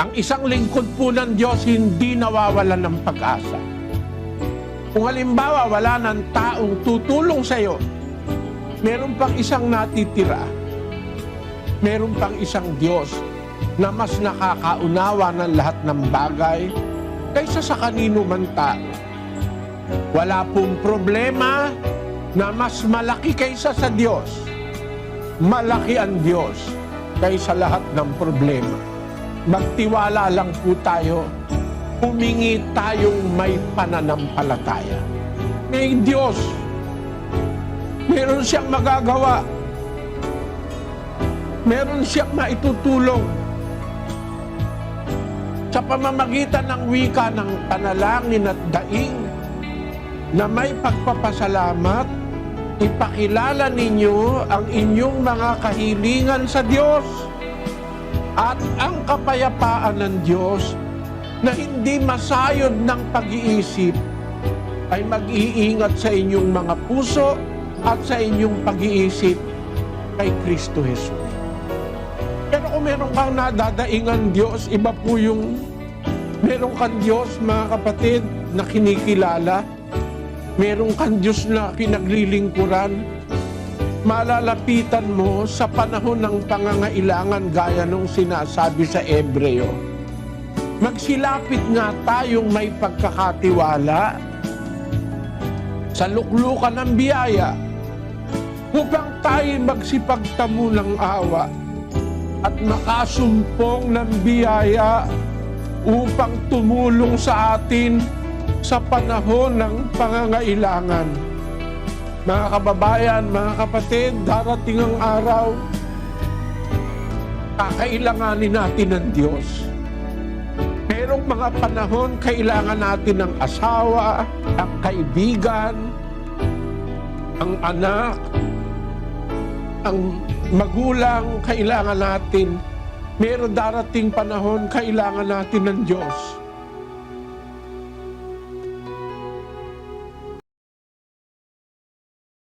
Ang isang lingkod po ng Diyos hindi nawawalan ng pag-asa. Kung halimbawa wala ng taong tutulong sa iyo, meron pang isang natitira. Meron pang isang Diyos na mas nakakaunawa ng lahat ng bagay kaysa sa kanino man tao. Wala pong problema na mas malaki kaysa sa Diyos. Malaki ang Diyos kaysa lahat ng problema. Magtiwala lang po tayo. Humingi tayong may pananampalataya. May Diyos. Meron siyang magagawa. Meron siyang maitutulong. Sa pamamagitan ng wika ng panalangin at daing na may pagpapasalamat, ipakilala ninyo ang inyong mga kahilingan sa Diyos at ang kapayapaan ng Diyos na hindi masayod ng pag-iisip ay mag-iingat sa inyong mga puso at sa inyong pag-iisip kay Kristo Jesus. Pero kung meron kang nadadaingan Diyos, iba po yung meron kang Diyos, mga kapatid, na kinikilala. Meron kang Diyos na kinaglilingkuran. Malalapitan mo sa panahon ng pangangailangan gaya nung sinasabi sa Ebreo. Magsilapit nga tayong may pagkakatiwala sa luklukan ng biyaya upang tayo magsipagtamo ng awa at makasumpong ng biyaya upang tumulong sa atin sa panahon ng pangangailangan. Mga kababayan, mga kapatid, darating ang araw, kakailanganin natin ng Diyos. Merong mga panahon, kailangan natin ng asawa, ang kaibigan, ang anak, ang magulang, kailangan natin. Meron darating panahon, kailangan natin ng Diyos.